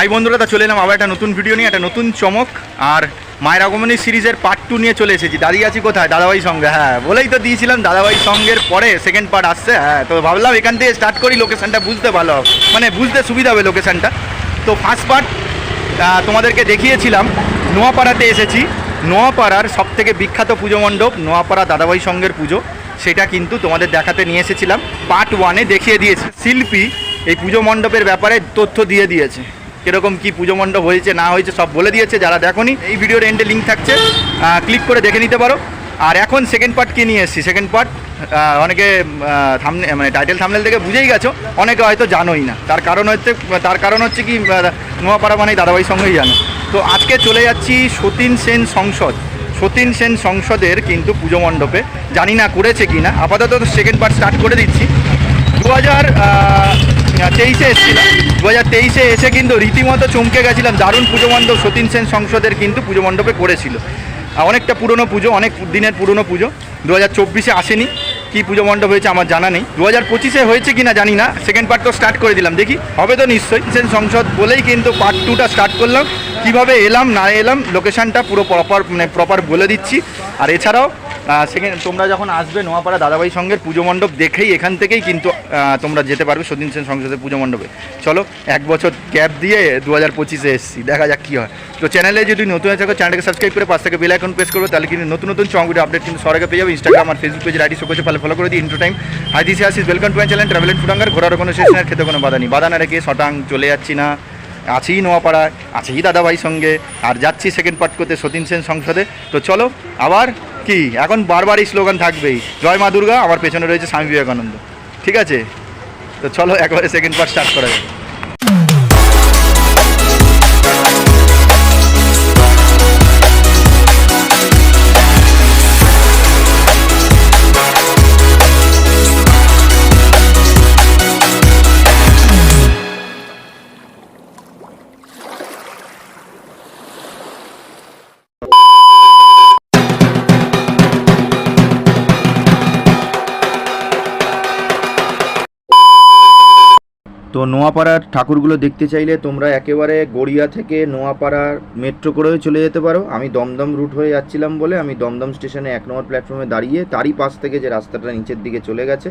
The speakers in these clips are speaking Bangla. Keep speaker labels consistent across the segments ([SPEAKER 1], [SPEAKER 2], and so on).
[SPEAKER 1] হাই বন্ধুরা, তা চলে এলাম আবার একটা নতুন ভিডিও নিয়ে, একটা নতুন চমক। আর মায়ের আগমনী সিরিজের পার্ট টু নিয়ে চলে এসেছি। দাদি আছি কোথায়? দাদাভাই সঙ্গে। হ্যাঁ বলেই তো দিয়েছিলাম দাদাভাই সঙ্গের পরে সেকেন্ড পার্ট আসছে। হ্যাঁ তো ভাবলাম এখান থেকে স্টার্ট করি লোকেশানটা বুঝতে ভালো মানে বুঝতে সুবিধা হবে লোকেশনটা তো ফার্স্ট পার্ট তোমাদেরকে দেখিয়েছিলাম। নোয়াপাড়াতে এসেছি। নোয়াপাড়ার সব থেকে বিখ্যাত পুজো মণ্ডপ, নোয়াপাড়া দাদাভাই সঙ্গের পুজো। সেটা কিন্তু তোমাদের দেখাতে নিয়ে এসেছিলাম। পার্ট ওয়ানে দেখিয়ে দিয়েছে। শিল্পী এই পুজো মণ্ডপের ব্যাপারে তথ্য দিয়ে দিয়েছে। কীরকম কি পুজো মণ্ডপ হয়েছে, না হয়েছে, সব বলে দিয়েছে, যারা দেখোনি, এই ভিডিওর এন্ডে লিঙ্ক থাকছে ক্লিক করে দেখে নিতে পারো। আর এখন সেকেন্ড পার্ট কি নিয়ে এসেছি? সেকেন্ড পার্ট অনেকে থামনে মানে টাইটেল থামনেল থেকে বুঝেই গেছো, অনেকে হয়তো জানোই না। তার কারণ হচ্ছে, তার কারণ হচ্ছে কি নোয়াপাড়া মানেই দাদাভাই সঙ্গেই জানো। তো আজকে চলে যাচ্ছি সতীন সেন সংসদ। সতীন সেন সংসদের কিন্তু পুজো মণ্ডপে। জানি না করেছে কি না আপাতত সেকেন্ড পার্ট স্টার্ট করে দিচ্ছি। দু হাজার তেইশে এসেছিলাম। দু হাজার তেইশে এসে কিন্তু রীতিমতো চমকে গেছিলাম। দারুণ পুজো মণ্ডপ সতীন সেন সংসদের কিন্তু পুজো মণ্ডপে করেছিল। অনেকটা পুরনো পুজো, অনেক দিনের পুরনো পুজো। দু হাজার চব্বিশে আসেনি। কী পুজো মণ্ডপ হয়েছে আমার জানা নেই। দু হাজার পঁচিশে হয়েছে কি না জানি না। সেকেন্ড পার্ট তো স্টার্ট করে দিলাম। দেখি, হবে তো নিশ্চয়ই। সেন সংসদ বলেই কিন্তু পার্ট টুটা স্টার্ট করলাম। কীভাবে এলাম, না এলাম লোকেশনটা পুরো প্রপার মানে প্রপার বলে দিচ্ছি। আর এছাড়াও সেকেন্ড তোমরা যখন আসবে নোয়াপাড়া দাদাভাই সঙ্গের পুজো মণ্ডপ দেখেই এখান থেকেই কিন্তু তোমরা যেতে পারবে সতীন সেন সংসদের পুজো মণ্ডপে। চলো, এক বছর গ্যাপ দিয়ে দু হাজার পঁচিশে এসেছি, দেখা যাক কী হয়। তো চ্যানেলে যদি নতুন হয়ে থাকো চ্যানেলকে সাবস্ক্রাইব করে পাশ থেকে বেল আইকন প্রেস করবে, তাহলে কিন্তু নতুন নতুন চং ভিডিও আপডেট কিন্তু সরকার পেয়ে যাবে। ইনস্টাগ্রাম আর ফেসবুক পেজের আইডি শো ফলো ফলো করে দিই into time hi this Ashis welcome to my channel travel and ফুডাঙ্গার ঘোরার কোনো নেই খেতে কোনো বাধা নেই। বাধা না রেখে শটাং চলে যাচ্ছি না। আছেই নোয়াপাড়ায় আছেই দাদাভাই সঙ্গে। আর যাচ্ছি সেকেন্ড পার্ট করতে সতীন সেন সংসদে। তো চলো, আবার কি? এখন বারবার এই স্লোগান থাকবেই। জয় মা দুর্গা, আমার পেছনে রয়েছে স্বামী বিবেকানন্দ। ঠিক আছে? তো চলো একবারে সেকেন্ড পার্ট স্টার্ট করা যাক। তো নোয়াপাড়ার ঠাকুরগুলো দেখতে চাইলে তোমরা একেবারে গড়িয়া থেকে নোয়াপাড়ার মেট্রো করেও চলে যেতে পারো। আমি দমদম রুট হয়ে যাচ্ছিলাম বলে আমি দমদম স্টেশনে এক নম্বর প্ল্যাটফর্মে দাঁড়িয়ে তারই পাশ থেকে যে রাস্তাটা নিচের দিকে চলে গেছে,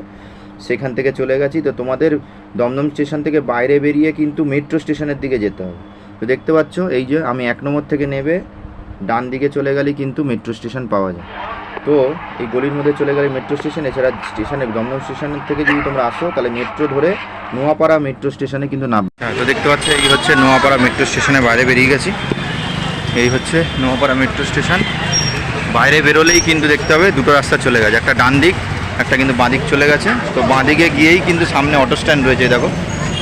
[SPEAKER 1] সেখান থেকে চলে গেছি। তো তোমাদের দমদম স্টেশন থেকে বাইরে বেরিয়ে কিন্তু মেট্রো স্টেশনের দিকে যেতে হবে। তো দেখতে পাচ্ছ, এই যে আমি এক নম্বর থেকে নেবে, ডান দিকে চলে গেলে কিন্তু মেট্রো স্টেশন পাওয়া যায়। তো এই গলির মধ্যে চলে গেলে মেট্রো স্টেশন এছাড়া স্টেশনে দমদম স্টেশনের থেকে যদি তোমরা আসো, তাহলে মেট্রো ধরে নোয়াপাড়া মেট্রো স্টেশনে কিন্তু নামবে হ্যাঁ তো দেখতে পাচ্ছ, এই হচ্ছে নোয়াপাড়া মেট্রো স্টেশনে বাইরে বেরিয়ে গেছি। এই হচ্ছে নোয়াপাড়া মেট্রো স্টেশন বাইরে বেরোলেই কিন্তু দেখতে হবে দুটো রাস্তা চলে গেছে, একটা ডান দিক, একটা কিন্তু বাঁদিক চলে গেছে। তো বাঁদিকে গিয়েই কিন্তু সামনে অটো স্ট্যান্ড রয়েছে দেখো।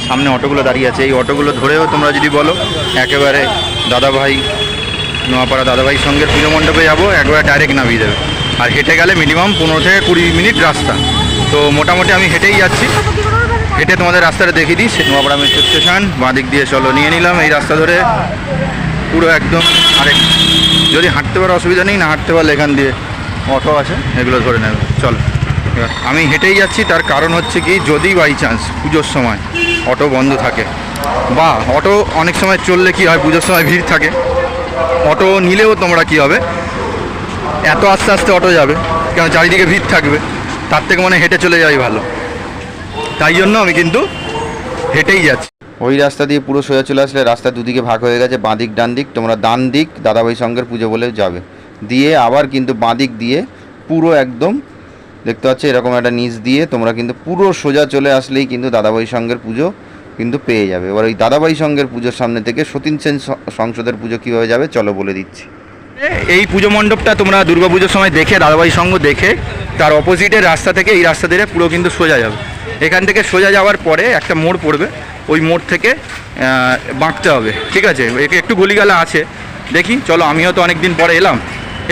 [SPEAKER 1] সামনে অটোগুলো দাঁড়িয়ে আছে, এই অটোগুলো ধরেও তোমরা যদি বলো, একেবারে দাদাভাই, নোয়াপাড়া দাদাভাই সঙ্গে পুজো মণ্ডপে যাব, একবারে ডাইরেক্ট নামিয়ে দেবে। আর হেঁটে গেলে মিনিমাম পনেরো থেকে কুড়ি মিনিট রাস্তা। তো মোটামুটি আমি হেঁটেই যাচ্ছি। হেঁটে তোমাদের রাস্তাটা দেখিয়ে দিই। নোয়াপাড়া মেট্রো স্টেশন বাঁ দিক দিয়ে চলো, নিয়ে নিলাম এই রাস্তা ধরে। পুরো একদম আরেক যদি হাঁটতে পারো অসুবিধা নেই, না হাঁটতে পারলে এখান দিয়ে অটো আছে, এগুলো ধরে নেবে। চলো আমি হেঁটেই যাচ্ছি, তার কারণ হচ্ছে কি, যদি বাই চান্স পুজোর সময় অটো বন্ধ থাকে, বা অটো অনেক সময় চললে কি হয়, পুজোর সময় ভিড় থাকে, অটো নিলেও তোমরা কি হবে? এত আস্তে আস্তে অটো যাবে, কেন চারিদিকে ভিড় থাকবে, তার থেকে মনে হেঁটে চলে যাওয়াই ভালো। তাই জন্য আমি কিন্তু হেঁটেই যাচ্ছি। ওই রাস্তা দিয়ে পুরো সোজা চলে আসলে রাস্তা দুদিকে ভাগ হয়ে গেছে, বাঁ দিক, ডান দিক, তোমরা ডান দিক, দাদাভাই সঙ্গের পুজো বলে যাবে। দিয়ে আবার কিন্তু বাঁ দিক দিয়ে পুরো একদম, দেখতে পাচ্ছ এরকম একটা নিচ দিয়ে তোমরা কিন্তু পুরো সোজা চলে আসলেই কিন্তু দাদাভাই সঙ্গের পুজো কিন্তু পেয়ে যাবে। এবার ওই দাদাভাই সঙ্গের পুজোর সামনে থেকে সতীন সেন সংসদের পুজো কীভাবে যাবে, চলো বলে দিচ্ছি। এই পুজো মণ্ডপটা তোমরা দুর্গাপুজোর সময় দেখে দাদাভাই সঙ্গ দেখে, তার অপোজিটের রাস্তা থেকে এই রাস্তা ধরে পুরো কিন্তু সোজা যাবে। এখান থেকে সোজা যাওয়ার পরে একটা মোড় পড়বে, ওই মোড় থেকে বাঁকতে হবে, ঠিক আছে? একে একটু গলিগালা আছে। দেখি, চলো, আমিও তো অনেক দিন পরে এলাম।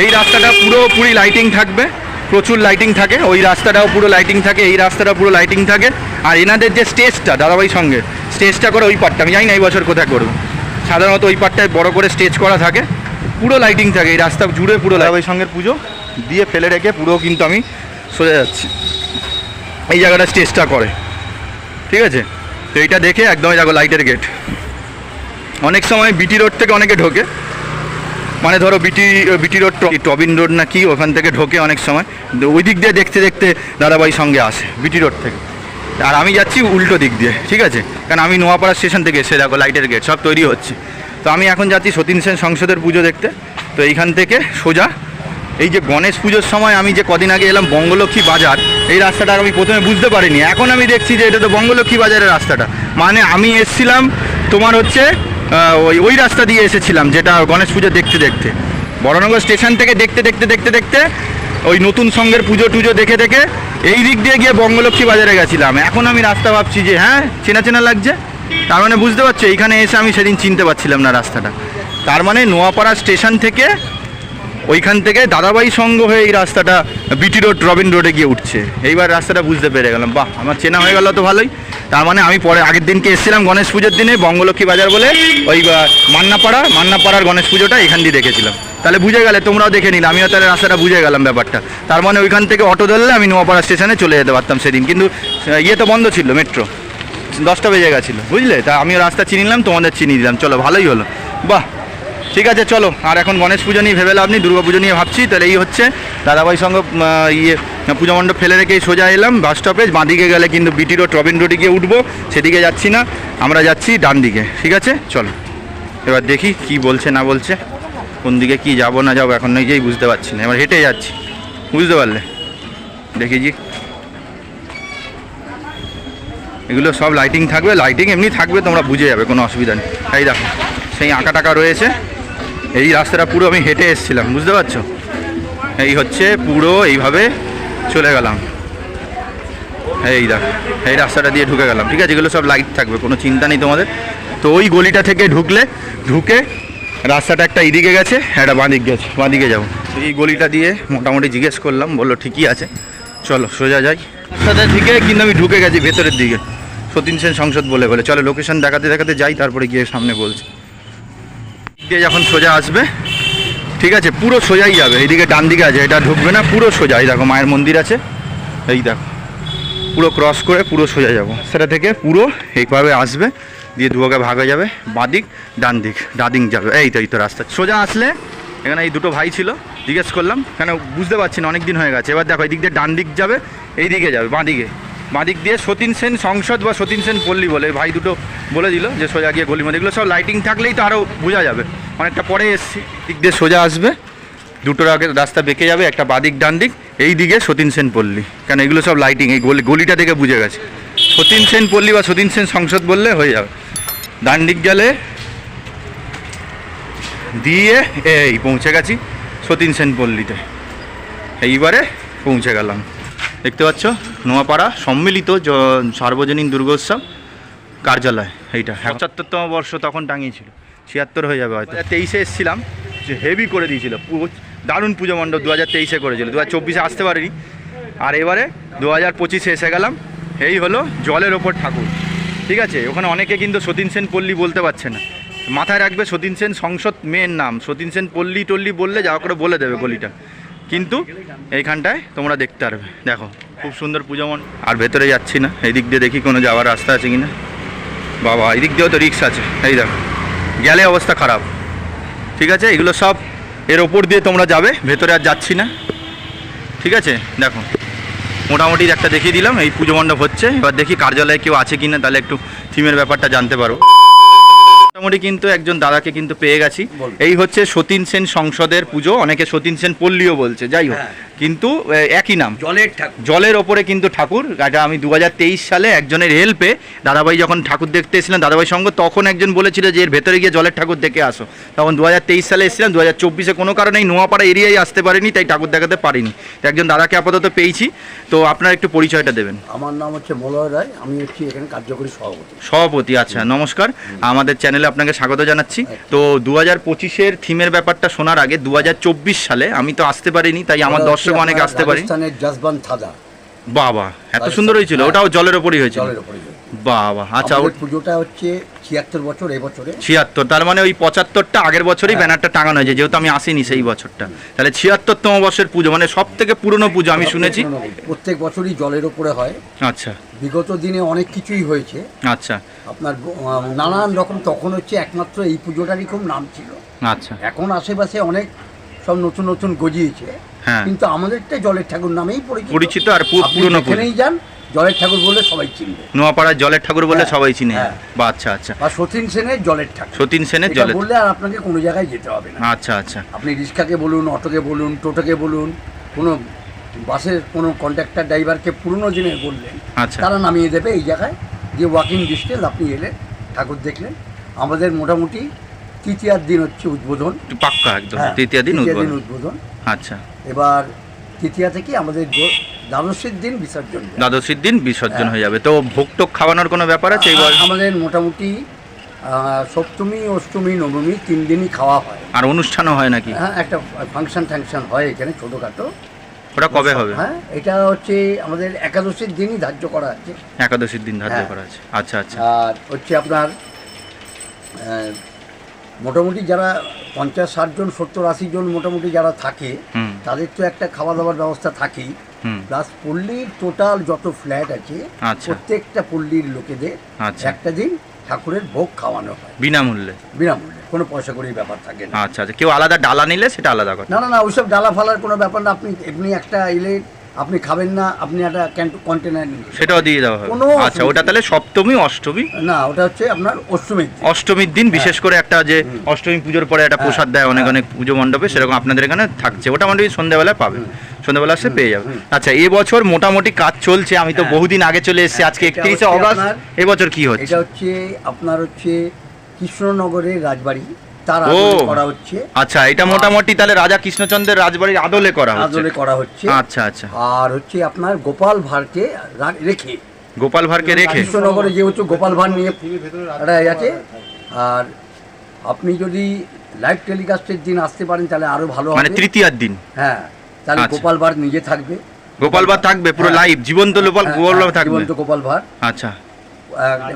[SPEAKER 1] এই রাস্তাটা পুরোপুরি লাইটিং থাকবে, প্রচুর লাইটিং থাকে, ওই রাস্তাটাও পুরো লাইটিং থাকে, এই রাস্তাটাও পুরো লাইটিং থাকে, আর এনাদের যে স্টেজটা দাদাভাই সঙ্গে স্টেজটা করে ওই পার্টটা আমি জানি না এই বছর কোথায় করব। সাধারণত ওই পার্টটায় বড় করে স্টেজ করা থাকে পুরো লাইটিং থাকে এই রাস্তা জুড়ে পুরো দাদাভাই সঙ্গের পুজো দিয়ে ফেলে রেখে পুরো কিন্তু আমি সোজা যাচ্ছি। এই জায়গাটা স্টেজটা করে ঠিক আছে? তো এইটা দেখে একদমই যাব লাইটের গেট অনেক সময় বিটি রোড থেকে অনেকে ঢোকে। মানে ধরো বিটি বিটি রোড টবিন রোড না কি ওখান থেকে ঢোকে অনেক সময়। ওই দিক দিয়ে দেখতে দেখতে দাদাবাই সঙ্গে আসে বিটি রোড থেকে। আর আমি যাচ্ছি উল্টো দিক দিয়ে ঠিক আছে? কারণ আমি নোয়াপাড়া স্টেশন থেকে এসে দেখো লাইটের গেট সব তৈরি হচ্ছে। তো আমি এখন যাচ্ছি সতীন সেন সংসদের পুজো দেখতে। তো এইখান থেকে সোজা। এই যে গণেশ পুজোর সময় আমি যে কদিন আগে এলাম বঙ্গলক্ষ্মী বাজার, এই রাস্তাটা আমি প্রথমে বুঝতে পারিনি। এখন আমি দেখছি যে এটা তো বঙ্গলক্ষ্মী বাজারের রাস্তাটা। মানে আমি এসছিলাম তোমার হচ্ছে ওই ওই রাস্তা দিয়ে এসেছিলাম, যেটা গণেশ পুজো দেখতে দেখতে। বড়নগর স্টেশন থেকে দেখতে দেখতে দেখতে দেখতে, ওই নতুন সঙ্গের পুজো টুজো দেখে দেখে এই দিক দিয়ে গিয়ে বঙ্গলক্ষ্মী বাজারে গেছিলাম। এখন আমি রাস্তা ভাবছি যে হ্যাঁ চেনা চেনা লাগছে? তার মানে বুঝতে পারছ, এইখানে এসে আমি সেদিন চিনতে পারছিলাম না রাস্তাটা। তার মানে নোয়াপাড়া স্টেশন থেকে ওইখান থেকে দাদাবাই সঙ্গ হয়ে এই রাস্তাটা বিটি রোড, রবিন রোডে গিয়ে উঠছে। এইবার রাস্তাটা বুঝতে পেরে গেলাম, বাহ, আমার চেনা হয়ে গেল তো ভালোই। তার মানে আমি পরে আগের দিনকে এসেছিলাম গণেশ পুজোর দিনে, বঙ্গলক্ষ্মী বাজার বলে ওই মান্নাপাড়া, মান্নাপাড়ার গণেশ পুজোটা এখান দিয়ে দেখেছিলাম। তাহলে বুঝে গেলে, তোমরাও দেখে নিলে, আমিও তাহলে রাস্তাটা বুঝে গেলাম ব্যাপারটা। তার মানে ওইখান থেকে অটো ধরলে আমি নোয়াপাড়া স্টেশনে চলে যেতে পারতাম সেদিন। কিন্তু ইয়ে তো বন্ধ ছিল, মেট্রো। দশটা বেজে গেছিল, বুঝলে? তা আমিও রাস্তা চিনি নিলাম, তোমাদের চিনিয়ে দিলাম। চলো, ভালোই হলো। বাহ! ঠিক আছে, চলো। আর এখন গণেশ পুজো নিয়ে ভেবে লাভ নেই, দুর্গা পুজো নিয়ে ভাবছি। তাহলে এই হচ্ছে দাদাভাই সঙ্গে ইয়ে পুজো মণ্ডপ ফেলে রেখেই সোজা এলাম বাস স্টপে বাঁদিকে গেলে কিন্তু বিটি রোড রবিন রোডে গিয়ে উঠবো, সেদিকে যাচ্ছি না। আমরা যাচ্ছি ডান দিকে, ঠিক আছে? চলো। এবার দেখি কি বলছে, না বলছে। কোন দিকে কি যাব, না যাব, এখন নিজেই বুঝতে পারছি না। এবার হেঁটে যাচ্ছি, বুঝতে পারলে? দেখি জি। এগুলো সব লাইটিং থাকবে লাইটিং এমনি থাকবে, তোমরা বুঝে যাবে, কোনো অসুবিধা নেই। এই দেখো, সেই আঁকা টাকা রয়েছে। এই রাস্তাটা পুরো আমি হেঁটে এসেছিলাম, বুঝতে পারছ? এই হচ্ছে পুরো, এইভাবে চলে গেলাম। এই দেখো, এই রাস্তাটা দিয়ে ঢুকে গেলাম, ঠিক আছে? এগুলো সব লাইট থাকবে, কোনো চিন্তা নেই তোমাদের। তো ওই গলিটা থেকে ঢুকলে, ঢুকে রাস্তাটা একটা এদিকে গেছে, একটা বাঁদিক গেছে, বাঁদিকে যাব। এই গলিটা দিয়ে মোটামুটি জিজ্ঞেস করলাম, বলল ঠিকই আছে, চলো সোজা যাই। রাস্তাটা থেকে কিন্তু আমি ঢুকে গেছি ভেতরের দিকে। সতীন সেন সংসদ বলে বলে, চলো লোকেশন দেখাতে দেখাতে যাই, তারপরে গিয়ে সামনে বলছি। দিয়ে যখন সোজা আসবে, ঠিক আছে, পুরো সোজাই যাবে, এইদিকে ডান দিকে আছে, এটা ঢুকবে না, পুরো সোজা এই দেখো মায়ের মন্দির আছে, এই দেখো, পুরো ক্রস করে পুরো সোজা যাব। সেটা থেকে পুরো এইভাবে আসবে, দিয়ে দুয়াকে ভাগ যাবে, বাঁদিক ডান দিক ডাদিক যাবে, এই তো এই তো রাস্তা। সোজা আসলে, এখানে এই দুটো ভাই ছিল, জিজ্ঞেস করলাম, কেন বুঝতে পারছি না অনেক দিন হয়ে গেছে, এবার দেখো এই দিক দিয়ে ডান দিক যাবে এই দিকে যাবে, বাঁদিকে। বাঁদিক দিয়ে সতীন সেন সংসদ বা সতীন সেন পল্লী বলে, ভাই দুটো বলে দিল যে সোজা গিয়ে গলি মধ্যে এগুলো সব লাইটিং থাকলেই তো আরও বোঝা যাবে। অনেকটা পরে এসছি, দিক দিয়ে সোজা আসবে। দুটোর আগে রাস্তা বেঁকে যাবে, একটা বাদিক ডান দিক এই দিকে সতীন সেন পল্লী। কেন এগুলো সব লাইটিং এই গলি, গলিটা থেকে বুঝে গেছে। সতীন সেন পল্লী বা সতীন সেন সংসদ বললে হয়ে যাবে। ডান দিক গেলে দিয়ে এই পৌঁছে গেছি সতীন সেন পল্লীতে। এইবারে পৌঁছে গেলাম। দেখতে পাচ্ছ? নোয়াপাড়া সম্মিলিত সার্বজনীন দুর্গোৎসব কার্যালয় এইটা। পঁচাত্তরতম বর্ষ তখন টাঙিয়েছিল। ছিয়াত্তর হয়ে যাবে হয়তো। তেইশে এসেছিলাম যে হেভি করে দিয়েছিল। দারুণ পুজো মণ্ডপ দু হাজার তেইশে করেছিল। দু হাজার চব্বিশে আসতে পারিনি। আর এবারে দু হাজার পঁচিশে এসে গেলাম। এই হলো জলের ওপর ঠাকুর। ঠিক আছে? ওখানে অনেকে কিন্তু সতীন সেন পল্লী বলতে পারছে না। মাথায় রাখবে সতীন সেন সংসদ মেয়ের নাম। সতীন সেন পল্লী টল্লী বললে যা করে বলে দেবে গলিটা। কিন্তু এইখানটায় তোমরা দেখতে পারবে। দেখো, খুব সুন্দর পুজো মন। আর ভেতরে যাচ্ছি না এই দিক দিয়ে দেখি কোনো যাওয়ার রাস্তা আছে কিনা। বাবা এই দিক দিয়েও তো রিক্স আছে। এই দেখো, গেলে অবস্থা খারাপ। ঠিক আছে? এগুলো সব এর ওপর দিয়ে তোমরা যাবে, ভেতরে আর যাচ্ছি না। ঠিক আছে? দেখো, মোটামুটি একটা দেখিয়ে দিলাম, এই পুজো মণ্ডপ হচ্ছে। এবার দেখি কার্যালয়ে কেউ আছে কিনা, তাহলে একটু থিমের ব্যাপারটা জানতে পারো। মোটামুটি কিন্তু একজন দাদাকে কিন্তু পেয়ে গেছি। এই হচ্ছে সতীন সেন সংসদের পুজো অনেকে সতীন সেন পল্লীও বলছে যাই হোক। কিন্তু একই নাম।
[SPEAKER 2] জলের ঠাকুর।
[SPEAKER 1] জলের ওপরে কিন্তু ঠাকুর। এটা আমি দু হাজার তেইশ সালে একজনের হেল্পে দাদাভাই যখন ঠাকুর দেখতে এসেছিলাম দাদাভাই সঙ্গে তখন একজন বলেছিল যে এর ভেতরে গিয়ে জলের ঠাকুর দেখে আসো। তখন দু হাজার তেইশ সালে এসেছিলাম। দু হাজার চব্বিশে কোনো কারণে এই নোয়াপাড়া এরিয়ায় আসতে পারিনি তাই ঠাকুর দেখাতে পারিনি। তো একজন দাদাকে আপাতত পেয়েছি। তো আপনার একটু পরিচয়টা দেবেন।
[SPEAKER 2] আমার নাম হচ্ছে মলয় রায়। আমি হচ্ছি এখানে কার্যকরী সভাপতি।
[SPEAKER 1] সভাপতি আচ্ছা নমস্কার। আমাদের চ্যানেলে আপনাকে স্বাগত জানাচ্ছি। তো দু হাজার পঁচিশের থিমের ব্যাপারটা শোনার আগে দু হাজার চব্বিশ সালে আমি তো আসতে পারিনি তাই আমার
[SPEAKER 2] ওরা
[SPEAKER 1] দর্শক অনেক আসতে পারি।
[SPEAKER 2] রাজস্থানের জজবান থাদা।
[SPEAKER 1] বাবা এত সুন্দর হয়েছিল ওটাও জলের ওপরই হয়েছিল।
[SPEAKER 2] জলের উপরে
[SPEAKER 1] বাবা আচ্ছা
[SPEAKER 2] আমাদের পুজোটা হচ্ছে ছিয়াত্তর বছর এবছরে
[SPEAKER 1] ছিয়াত্তর তার মানে ওই পঁচাত্তরটা আগের বছরই
[SPEAKER 2] হ্যাঁ।
[SPEAKER 1] ব্যানারটা টাঙানো হয়েছে যেহেতু আমি আসিনি সেই বছরটা। তাহলে ছিয়াত্তরতম বর্ষের পুজো মানে সব থেকে পুরনো পুজো আমি শুনেছি।
[SPEAKER 2] প্রত্যেক বছরই জলের ওপরে হয়।
[SPEAKER 1] আচ্ছা।
[SPEAKER 2] বিগত দিনে অনেক কিছুই হয়েছে।
[SPEAKER 1] আচ্ছা।
[SPEAKER 2] আপনার নানান রকম তখন হচ্ছে একমাত্র এই পুজোটারই খুব নাম ছিল।
[SPEAKER 1] আচ্ছা।
[SPEAKER 2] এখন আশেপাশে অনেক সব নতুন নতুন গজিয়েছে।
[SPEAKER 1] হ্যাঁ।
[SPEAKER 2] কিন্তু আমাদেরটা জলের ঠাকুর নামেই পরিচিত।
[SPEAKER 1] পরিচিত আর পুরনো পুজো
[SPEAKER 2] যেখানেই যান জলের ঠাকুর বললে সবাই চিনবে।
[SPEAKER 1] নোয়াপাড়ার জলের ঠাকুর বলে
[SPEAKER 2] হ্যাঁ,
[SPEAKER 1] সবাই চিনে।
[SPEAKER 2] হ্যাঁ।
[SPEAKER 1] বা আচ্ছা আচ্ছা।
[SPEAKER 2] বা সতীন সেনের জলের ঠাকুর।
[SPEAKER 1] সতীন সেনের জলের
[SPEAKER 2] বললে আর আপনাকে কোনো জায়গায় যেতে হবে না।
[SPEAKER 1] আচ্ছা আচ্ছা।
[SPEAKER 2] আপনি রিক্সাকে বলুন অটোকে বলুন টোটোকে বলুন কোনো বাসের কোনো কন্ট্রাক্টর ড্রাইভারকে পুরনো দিনের বললেন
[SPEAKER 1] আচ্ছা।
[SPEAKER 2] তারা নামিয়ে দেবে এই জায়গায়। যে ওয়াকিং ডিস্টেন্স আপনি এলেন ঠাকুর দেখলেন। আমাদের মোটামুটি তৃতীয়ার দিন হচ্ছে উদ্বোধন।
[SPEAKER 1] পাক্কা একদম
[SPEAKER 2] হ্যাঁ,
[SPEAKER 1] তৃতীয় দিন উদ্বোধন।
[SPEAKER 2] উদ্বোধন।
[SPEAKER 1] আচ্ছা।
[SPEAKER 2] এবার তৃতীয়া থেকে আমাদের দ- দ্বাদশের দিন বিসর্জন।
[SPEAKER 1] দ্বাদশীর দিন বিসর্জন
[SPEAKER 2] হ্যাঁ।
[SPEAKER 1] হয়ে যাবে। তো ভোগ টোক খাওয়ানোর কোনো ব্যাপার আছে এই বছর?
[SPEAKER 2] আমাদের মোটামুটি আহ, সপ্তমী অষ্টমী নবমী তিন দিনই খাওয়া হয়।
[SPEAKER 1] আর অনুষ্ঠানও হয় নাকি?
[SPEAKER 2] হ্যাঁ একটা ফাংশন ট্যাংশন হয় এখানে ছোটোখাটো।
[SPEAKER 1] ওটা কবে হবে?
[SPEAKER 2] হ্যাঁ এটা হচ্ছে আমাদের একাদশীর দিনই ধার্য করা আছে।
[SPEAKER 1] একাদশীর দিন ধার্য
[SPEAKER 2] হ্যাঁ।
[SPEAKER 1] করা আছে। আচ্ছা আচ্ছা।
[SPEAKER 2] আর হচ্ছে আপনার আহ, মোটামুটি যারা পঞ্চাশ ষাট জন সত্তর আশি জন মোটামুটি যারা থাকে তাদের তো একটা খাওয়া দাওয়ার ব্যবস্থা থাকেই। প্লাস পল্লীর টোটাল যত ফ্ল্যাট আছে
[SPEAKER 1] আচ্ছা।
[SPEAKER 2] প্রত্যেকটা পল্লীর লোকেদের
[SPEAKER 1] আচ্ছা।
[SPEAKER 2] একটা দিন ঠাকুরের ভোগ খাওয়ানো হয়।
[SPEAKER 1] বিনামূল্যে?
[SPEAKER 2] বিনামূল্যে। কোনো পয়সা করেই ব্যাপার থাকে না।
[SPEAKER 1] আচ্ছা আচ্ছা। কেউ আলাদা ডালা নিলে সেটা আলাদা কথা?
[SPEAKER 2] না না না ওইসব ডালা ফালার কোনো ব্যাপার না। আপনি এমনি একটা এলে আপনি খাবেন না আপনি একটা কন্টেনার নিন।
[SPEAKER 1] সেটাও দিয়ে দেওয়া হবে।
[SPEAKER 2] কোনো
[SPEAKER 1] আচ্ছা ওটা তাহলে সপ্তমী অষ্টমী?
[SPEAKER 2] না ওটা হচ্ছে আপনার অষ্টমীর দিন।
[SPEAKER 1] অষ্টমীর দিন বিশেষ করে একটা যে অষ্টমী পুজোর পরে একটা
[SPEAKER 2] হ্যাঁ,
[SPEAKER 1] প্রসাদ দেয় অনেক
[SPEAKER 2] হ্যাঁ।
[SPEAKER 1] অনেক পুজো মণ্ডপে সেরকম আপনাদের এখানে থাকছে। ওটা মোটামুটি সন্ধ্যাবেলায় পাবে সন্ধ্যাবেলা সে পেয়ে যাবে আচ্ছা এবছর মোটামুটি কাজ চলছে। আমি তো
[SPEAKER 2] হ্যাঁ।
[SPEAKER 1] বহুদিন আগে চলে এসেছি আজকে একত্রিশে অগস্ট। এবছর কি হচ্ছে?
[SPEAKER 2] এটা হচ্ছে আপনার হচ্ছে কৃষ্ণনগরের রাজবাড়ি। তার
[SPEAKER 1] ও।
[SPEAKER 2] আদলে করা হচ্ছে।
[SPEAKER 1] আচ্ছা এটা মোটামুটি তাহলে রাজা কৃষ্ণচন্দ্রের রাজবাড়ির আদলে করা হচ্ছে।
[SPEAKER 2] আদলে করা হচ্ছে।
[SPEAKER 1] আচ্ছা আচ্ছা।
[SPEAKER 2] আর হচ্ছে আপনার গোপাল ভাঁড়কে রেখে।
[SPEAKER 1] গোপাল ভাঁড়কে রেখে।
[SPEAKER 2] কৃষ্ণনগরে যেহেতু গোপাল ভাঁড় নিয়ে আছে। আর আপনি যদি লাইভ টেলিকাস্টের দিন আসতে পারেন তাহলে আরও ভালো
[SPEAKER 1] মানে
[SPEAKER 2] হবে।
[SPEAKER 1] তৃতীয়ার দিন।
[SPEAKER 2] হ্যাঁ তাহলে
[SPEAKER 1] আচ্ছা।
[SPEAKER 2] গোপাল ভাঁড় নিজে থাকবে।
[SPEAKER 1] গোপাল ভাঁড় থাকবে পুরো
[SPEAKER 2] হ্যাঁ।
[SPEAKER 1] লাইভ জীবন্ত গোপাল
[SPEAKER 2] হ্যাঁ,
[SPEAKER 1] গোপাল
[SPEAKER 2] হ্যাঁ,
[SPEAKER 1] থাকবে।
[SPEAKER 2] জীবন্ত গোপাল ভাঁড়।
[SPEAKER 1] আচ্ছা।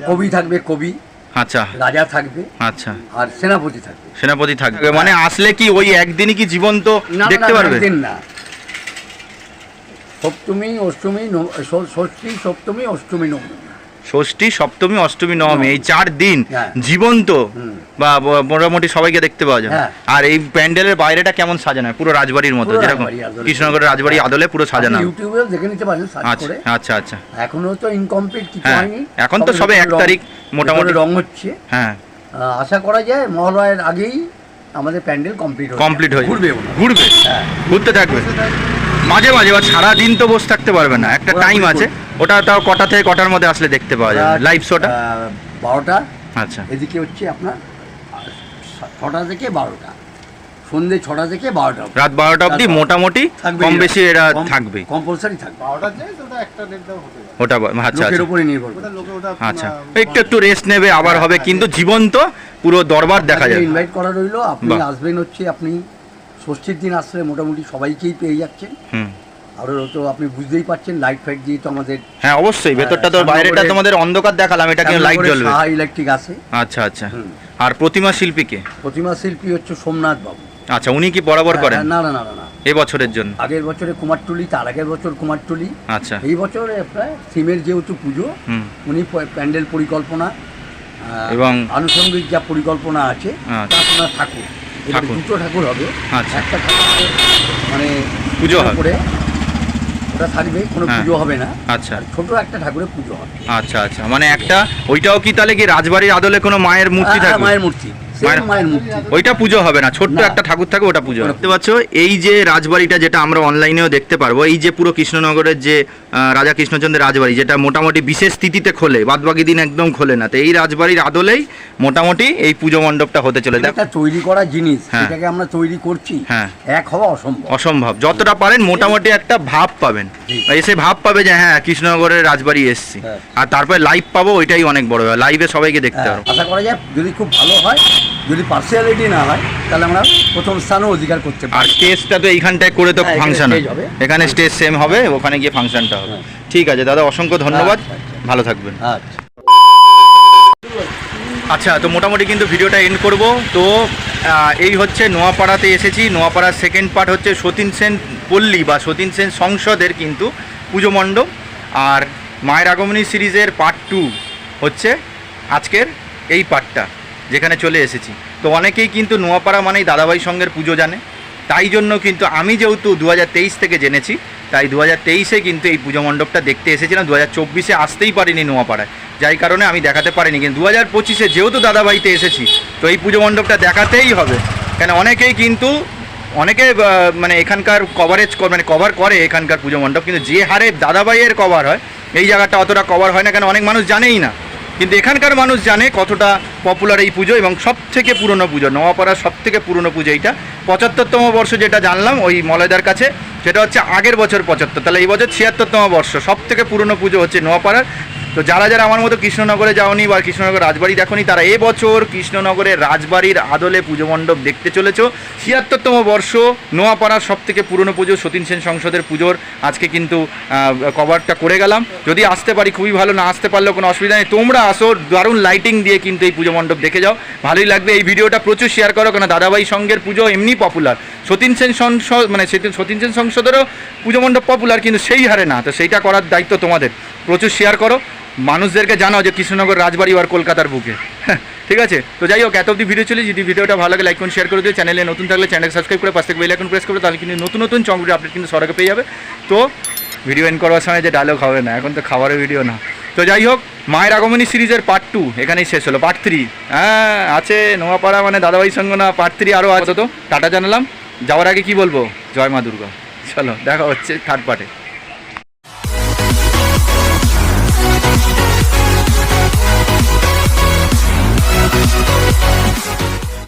[SPEAKER 2] কবি থাকবে কবি।
[SPEAKER 1] আচ্ছা।
[SPEAKER 2] রাজা থাকবে।
[SPEAKER 1] আচ্ছা।
[SPEAKER 2] আর সেনাপতি থাকবে।
[SPEAKER 1] সেনাপতি থাকবে। মানে আসলে কি ওই একদিনই কি জীবন্ত দেখতে পারবে?
[SPEAKER 2] একদিন না। সপ্তমী অষ্টমী ষষ্ঠী সপ্তমী অষ্টমী নবমী।
[SPEAKER 1] ষষ্ঠী সপ্তমী অষ্টমী নবমী এই চার দিন
[SPEAKER 2] হ্যাঁ।
[SPEAKER 1] জীবন্ত বা মোটামুটি সবাইকে দেখতে পাওয়া যায়।
[SPEAKER 2] হ্যাঁ।
[SPEAKER 1] আর এই প্যান্ডেলের বাইরেটা কেমন সাজানো হয়? পুরো রাজবাড়ির মতো যেরকম।
[SPEAKER 2] হ্যাঁ।
[SPEAKER 1] কৃষ্ণনগরের রাজবাড়ি আদলে পুরো সাজানো।
[SPEAKER 2] আপনি দেখে নিতে পারেন
[SPEAKER 1] আচ্ছা আচ্ছা আচ্ছা।
[SPEAKER 2] এখনও তো ইনকমপ্লিট কিছু
[SPEAKER 1] হ্যাঁ,
[SPEAKER 2] হয়নি।
[SPEAKER 1] এখন তো সবে এক তারিখ মোটামুটি-
[SPEAKER 2] রং হচ্ছে।
[SPEAKER 1] হ্যাঁ।
[SPEAKER 2] আশা করা যায় মহালয়ের আগেই আমাদের প্যান্ডেল কমপ্লিট
[SPEAKER 1] কমপ্লিট হয়ে
[SPEAKER 2] ঘুরবে
[SPEAKER 1] ঘুরবে।
[SPEAKER 2] হ্যাঁ।
[SPEAKER 1] ঘুরতে থাকবে। মাঝে মাঝে বা সারা দিন তো বসে থাকতে পারবে না। একটা টাইম আছে। ওটা তাও কটা থেকে কটার মধ্যে আসলে দেখতে পাওয়া যাবে। লাইভ শোটা
[SPEAKER 2] বারোটা।
[SPEAKER 1] আচ্ছা।
[SPEAKER 2] এদিকে হচ্ছে আপনার ছটা থেকে বারোটা। সন্ধে ছটা থেকে বারোটা।
[SPEAKER 1] রাত বারোটা অবধি মোটামুটি কম বেশি এরা থাকবে।
[SPEAKER 2] কম্পালসারি থাকবে।
[SPEAKER 3] ওটা একটা দেড় হতে পারে।
[SPEAKER 1] ওটা বা- আচ্ছা
[SPEAKER 2] লোকের
[SPEAKER 1] আচ্ছা
[SPEAKER 2] উপরে নির্ভর করে।
[SPEAKER 3] লোকে ওটা
[SPEAKER 1] আচ্ছা। একটু একটু রেস্ট নেবে আবার হবে। কিন্তু জীবন্ত পুরো দরবার দেখা যাবে।
[SPEAKER 2] ইনভাইট করা রইল। আপনি আসবেন হচ্ছে আপনি ষষ্ঠীর দিন আসলে মোটামুটি সবাইকেই পেয়ে যাচ্ছেন আরও তো আপনি বুঝতেই পারছেন লাইট ফাইট দিয়ে তো আমাদের
[SPEAKER 1] হ্যাঁ অবশ্যই। ভেতরটা তো বাইরেটা তোমাদের অন্ধকার দেখালাম এটা কিন্তু লাইট জ্বলবে।
[SPEAKER 2] সাহা ইলেকট্রিক আছে।
[SPEAKER 1] আচ্ছা আচ্ছা। আর প্রতিমা শিল্পীকে
[SPEAKER 2] প্রতিমা শিল্পী হচ্ছে সোমনাথ বাবু।
[SPEAKER 1] আচ্ছা উনি কি বরাবর করেন?
[SPEAKER 2] হ্যাঁ, না না না না না।
[SPEAKER 1] এ বছরের জন্য?
[SPEAKER 2] আগের বছরে কুমারটুলি তার আগের বছর কুমারটুলি।
[SPEAKER 1] আচ্ছা।
[SPEAKER 2] এই বছরে প্রায় থিমের যেহেতু পুজো উনি প্যান্ডেল পরিকল্পনা
[SPEAKER 1] এবং-
[SPEAKER 2] আনুষঙ্গিক যা পরিকল্পনা আছে
[SPEAKER 1] আচ্ছা।
[SPEAKER 2] তা ঠাকুর। এবার দুটো ঠাকুর হবে।
[SPEAKER 1] আচ্ছা।
[SPEAKER 2] একটা ঠাকুর মানে
[SPEAKER 1] পুজো।
[SPEAKER 2] করে ওটা থাকবে কোনো
[SPEAKER 1] হ্যাঁ।
[SPEAKER 2] পুজো হবে না।
[SPEAKER 1] আচ্ছা।
[SPEAKER 2] ছোট একটা ঠাকুরের পুজো হবে।
[SPEAKER 1] আচ্ছা আচ্ছা। মানে একটা ওইটাও কি তাহলে কি রাজবাড়ির আদলে কোনো মায়ের মূর্তি
[SPEAKER 2] হ্যাঁ,
[SPEAKER 1] থাকবে?
[SPEAKER 2] মায়ের মূর্তি। মূর্তি।
[SPEAKER 1] ওইটা পুজো হবে না ছোট্ট একটা ঠাকুর থাকবে ওটা পুজো দেখতে পাচ্ছ এই যে রাজবাড়িটা যেটা আমরা অনলাইনেও দেখতে পারব এই যে পুরো কৃষ্ণনগরের যে রাজা কৃষ্ণচন্দ্রের রাজবাড়ি যেটা মোটামুটি বিশেষ তিথিতে খোলে বাদবাকি দিন একদম খোলে না। তো এই রাজবাড়ির আদলেই মোটামুটি এই পুজো মণ্ডপটা হতে চলে দেখ
[SPEAKER 2] তৈরি করা জিনিস
[SPEAKER 1] হ্যাঁ।
[SPEAKER 2] আমরা তৈরি করছি
[SPEAKER 1] হ্যাঁ।
[SPEAKER 2] এক হওয়া অসম্ভব।
[SPEAKER 1] অসম্ভব। যতটা পারেন মোটামুটি একটা ভাব পাবেন। এসে ভাব পাবে যে হ্যাঁ কৃষ্ণনগরের রাজবাড়ি এসছি।
[SPEAKER 2] হ্যাঁ।
[SPEAKER 1] আর তারপরে লাইভ পাবো ওইটাই অনেক বড় লাইভে সবাইকে দেখতে
[SPEAKER 2] হ্যাঁ,
[SPEAKER 1] পারব।
[SPEAKER 2] আশা করা যায় যদি খুব ভালো হয় যদি পার্সিয়ালিটি না হয় তাহলে আমরা প্রথম স্থানও অধিকার করতে
[SPEAKER 1] আর
[SPEAKER 2] পারি
[SPEAKER 1] স্টেজটা তো এইখানটায় করে তো
[SPEAKER 2] হ্যাঁ,
[SPEAKER 1] ফাংশন
[SPEAKER 2] হবে।
[SPEAKER 1] এখানে স্টেজ সেম হবে ওখানে গিয়ে ফাংশনটা হবে।
[SPEAKER 2] হ্যাঁ।
[SPEAKER 1] ঠিক আছে দাদা অসংখ্য ধন্যবাদ।
[SPEAKER 2] আচ্ছা, আচ্ছা।
[SPEAKER 1] ভালো থাকবেন।
[SPEAKER 2] আচ্ছা।
[SPEAKER 1] আচ্ছা তো মোটামুটি কিন্তু ভিডিওটা এন্ড করব। তো এই হচ্ছে নোয়াপাড়াতে এসেছি। নোয়াপাড়ার সেকেন্ড পার্ট হচ্ছে সতীন সেন পল্লী বা সতীন সেন সংসদের কিন্তু পুজো মণ্ডপ। আর মায়ের আগমনী সিরিজের পার্ট টু হচ্ছে আজকের এই পার্টটা যেখানে চলে এসেছি। তো অনেকেই কিন্তু নোয়াপাড়া মানেই দাদাভাই সঙ্গের পুজো জানে। তাই জন্য কিন্তু আমি যেহেতু দু হাজার তেইশ থেকে জেনেছি, তাই দু হাজার তেইশে কিন্তু এই পুজো মণ্ডপটা দেখতে এসেছিলাম। দু হাজার চব্বিশে আসতেই পারিনি নোয়াপাড়ায়। যাই কারণে আমি দেখাতে পারিনি, কিন্তু দু হাজার পঁচিশে যেহেতু দাদাভাইতে এসেছি, তো এই পুজো মণ্ডপটা দেখাতেই হবে। কেন অনেকেই কিন্তু, অনেকে মানে এখানকার কভারেজ মানে কভার করে এখানকার পুজো মণ্ডপ, কিন্তু যে হারে দাদাভাইয়ের কভার হয়, এই জায়গাটা অতটা কভার হয় না। কেন অনেক মানুষ জানেই না। কিন্তু এখানকার মানুষ জানে কতটা পপুলার এই পুজো এবং সব থেকে পুরনো পুজো। নওয়াপাড়ার সব থেকে পুরনো পুজো এইটা। পঁচাত্তরতম বর্ষ যেটা জানলাম ওই মলয়দার কাছে, সেটা হচ্ছে আগের বছর পঁচাত্তর। তাহলে এই বছর ছিয়াত্তরতম বর্ষ। সব থেকে পুরনো পুজো হচ্ছে নোয়াপাড়ার তো যারা যারা আমার মতো কৃষ্ণনগরে যাওনি বা কৃষ্ণনগর রাজবাড়ি দেখনি, তারা এবছর কৃষ্ণনগরের রাজবাড়ির আদলে পুজো মণ্ডপ দেখতে চলেছ। ছিয়াত্তরতম বর্ষ নোয়াপাড়ার সব থেকে পুরনো পুজো, সতীন সেন সংসদের পুজোর আজকে কিন্তু কভারটা করে গেলাম। যদি আসতে পারি, খুবই ভালো, না আসতে পারলেও কোনো অসুবিধা নেই। তোমরা আসো, দারুণ লাইটিং দিয়ে কিন্তু এই পুজো মণ্ডপ দেখে যাও। ভালোই লাগবে। এই ভিডিওটা প্রচুর শেয়ার করো কেন দাদাভাই সঙ্গের পুজো এমনি পপুলার সতীন সেন সংসদ মানে সতীন সেন সংসদেরও পুজো মণ্ডপ পপুলার কিন্তু সেই হারে না। তো সেইটা করার দায়িত্ব তোমাদের। প্রচুর শেয়ার করো। মানুষদেরকে জানাও যে কৃষ্ণনগর রাজবাড়ি আর কলকাতার বুকে। ঠিক আছে? তো যাই হোক এত অবধি ভিডিও চলে যদি ভিডিওটা ভালো লাগে লাইক করুন শেয়ার করে দিও। চ্যানেলে নতুন থাকলে চ্যানেল সাবস্ক্রাইব করে পাশ থেকে বেল আইকন প্রেস করে তাহলে কিন্তু নতুন নতুন চঙ্গুরি আপডেট কিন্তু সরকার পেয়ে যাবে। তো ভিডিও এন্ড করার সময় যে ডায়লগ হবে না এখন তো খাবারের ভিডিও না। তো যাই হোক মায়ের আগমনী সিরিজের পার্ট টু এখানেই শেষ হলো। পার্ট থ্রি হ্যাঁ আছে নোয়াপাড়া মানে দাদাভাই সঙ্গ না পার্ট থ্রি আরও আছে। তো টাটা জানালাম। যাওয়ার আগে কি বলব? জয় মা দুর্গা। চলো দেখা হচ্ছে থার্ড পার্টে